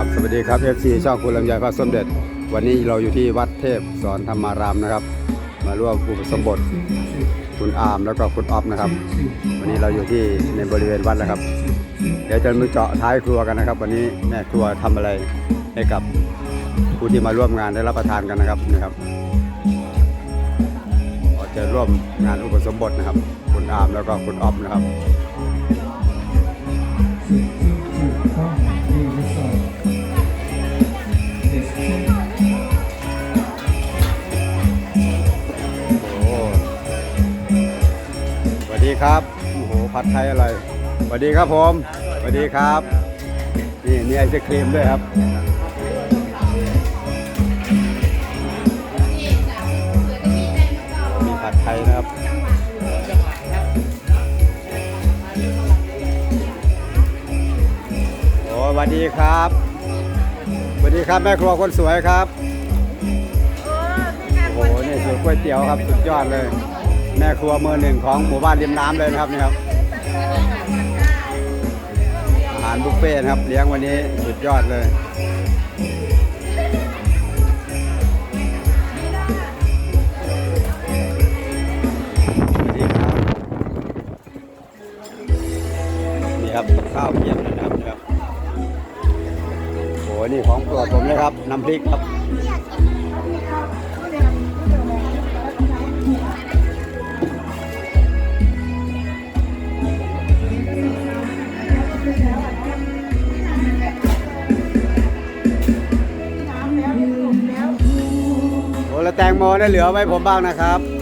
ครับสวัสดีครับ FC ช่องคุณลำไยพระสมเด็จ วันนี้เราอยู่ที่วัดเทพสอนธรรมารามนะครับ มาร่วมอุปสมบทคุณอามแล้วก็คุณออฟนะครับ วันนี้เราอยู่ที่ในบริเวณวัดแล้วครับ เดี๋ยวจะมาเจาะท้ายครัวกันนะครับ วันนี้แม่ครัวทำอะไรให้กับผู้ที่มาร่วมงานได้รับประทานกันนะครับนะครับเราจะร่วมงานอุปสมบทนะครับ คุณอามแล้วก็คุณออฟนะครับ ผัดไทยอร่อยสวัสดีครับผมสวัสดีครับ นี่มีไอศครีมด้วยครับมีผัดไทยนะครับโอ้สวัสดีครับสวัสดีครับแม่ครัวคนสวยครับโอ้โหนี่คือก๋วยเตี๋ยวครับสุดยอดเลย แม่ครัวมือหนึ่งของหมู่บ้านริมน้ำเลยนะครับนี่ครับ เฟ่ครับ เลี้ยงวันนี้สุดยอดเลยสวัสดีครับนี่ครับข้าวเพียบเลยนะครับนี่ครับโอ้โหนี่ของโปรดผมเลยครับ น้ำพริกครับ ได้เหลือไว้ผมบ้างนะครับ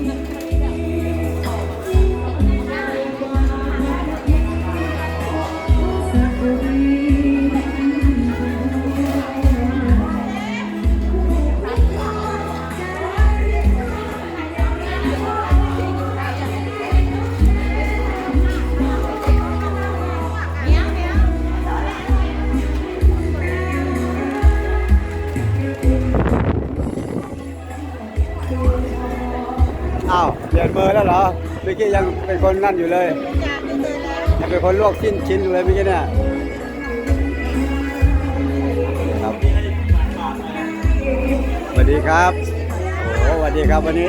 กี้ยังเป็นคนนั่นอยู่เลยยังเป็นคนลวกชิ้นชิ้นอยู่เลยเมื่อกี้เนี่ยครับสวัสดีครับโอ้สวัสดีครับวันนี้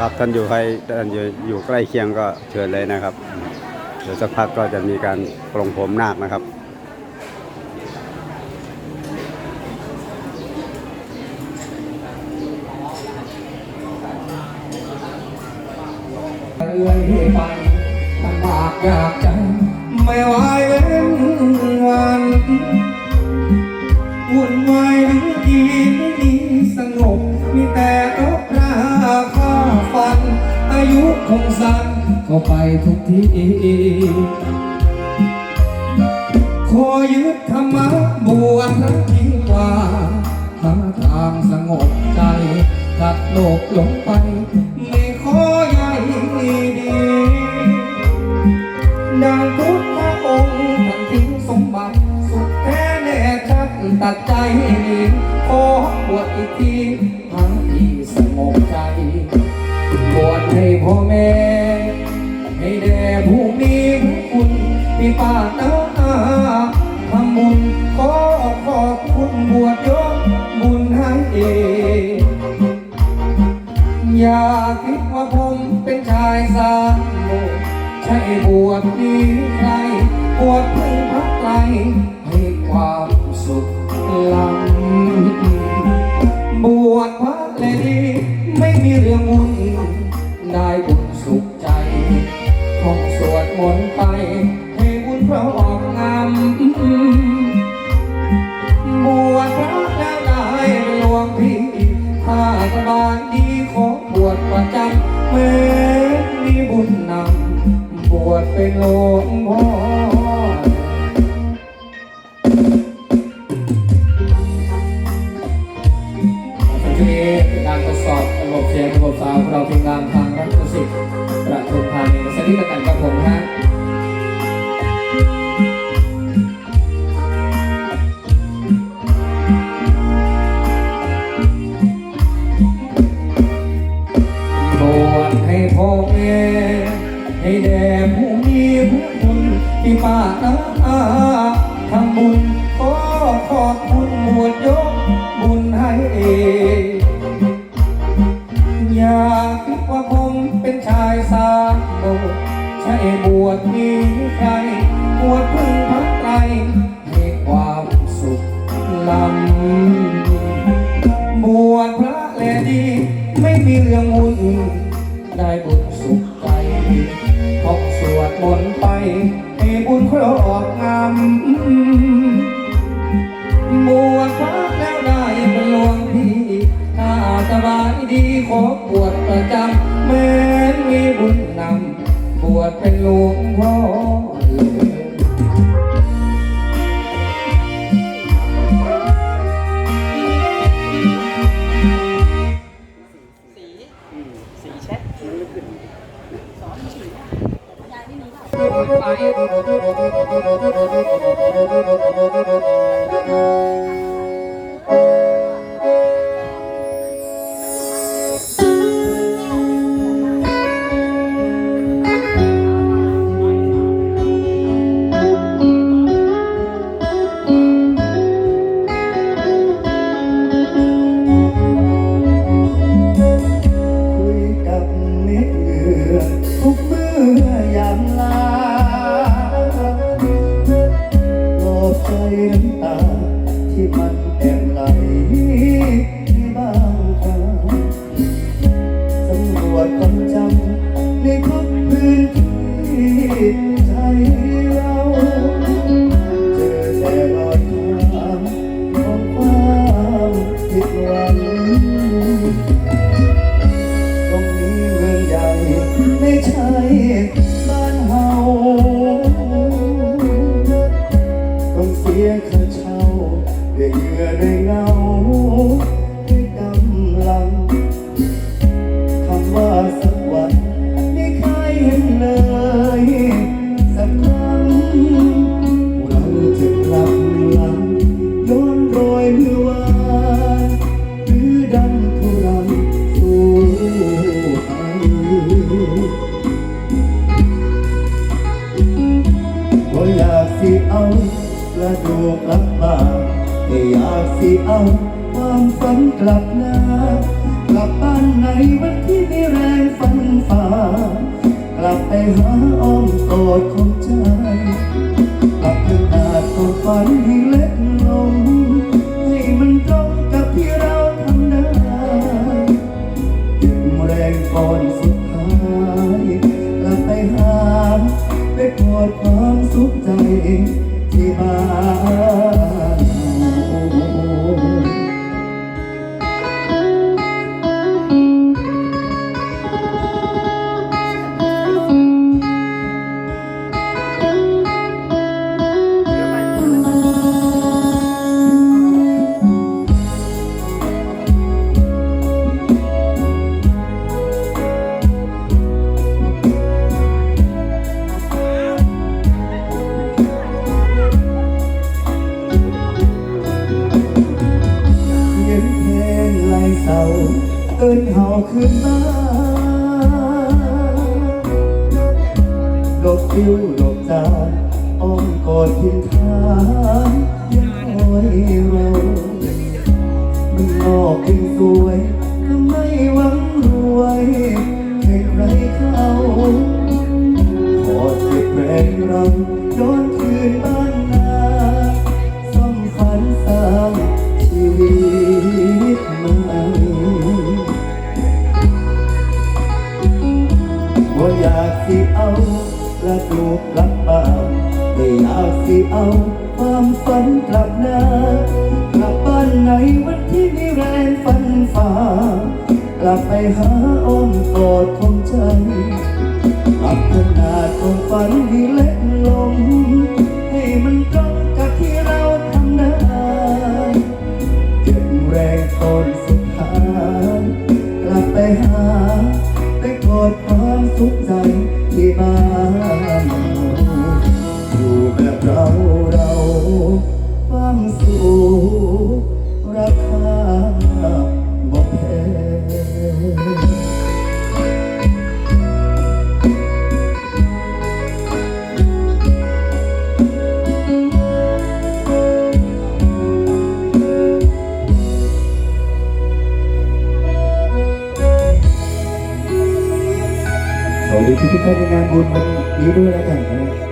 ครับท่านอยู่ใครท่านอยู่อยู่ใกล้เคียงก็เชิญเลยนะครับ เดี๋ยวสักพักก็จะมีการปลงผมนาคนะครับเรื่อยไปลำบากยากใจไม่ไหว ก็ไปทุกทีขอยึดธรรมะบวชรักยิ่งกว่าหาทางสงบใจตัดโลกลงไป สุขใจท่องสวดมนต์ไป ให้บุญพระออกงามบวชพระแล้วได้หลวงพี่ถ้าสบายดีขอบวชประจำเมื่อมีบุญนำบวชเป็นหลวงพ่อ นี้การทดสอบระบบเสียงระบบซาวด์ของเราทีมงานทางรัฐสิทธิ์ประทุมธานีสวัสดีกันกับผมฮะบวชให้พ่อแม่ให้แด่ผู้มีพระคุณที่ป้านาอาทำบุญขอขอบคุณบวชยกบุญให้เอง บวชมีใครบวชพึ่งพักไกลให้ความสุขลำบวชพระแลดี ไม่มีเรื่องวุ่นได้บุญสุขใจท่องสวดมนต์ไปให้บุญครอบงำบวชพระแล้วได้เป็นหลวงพี่ถ้าสบายดีขอบวชประจำแม้มีบุญนำ วชเป็นหลวงพ่อ หาอ้อมกอดของใจ เอิ้นเฮาขึ้นมาดอกคิ้วดอกจานอ้อมกอดทินทานยังคอยเรามันนอกเป็นสวยก็ไม่หวังรวยให้ใครเขาขอเก็บแรงรังย้อนคืนบ้า หาอ้อมกอดของใจปับขนาดของฝันที่เล็กลง ให้มันตรงกับที่เราทำได้เก็บแรงตอนสุดท้ายกลับไปหา ไปกอดความสุขใจที่บ้าน กานในงานบุญมันนี้ด้วยแล้วกันนะ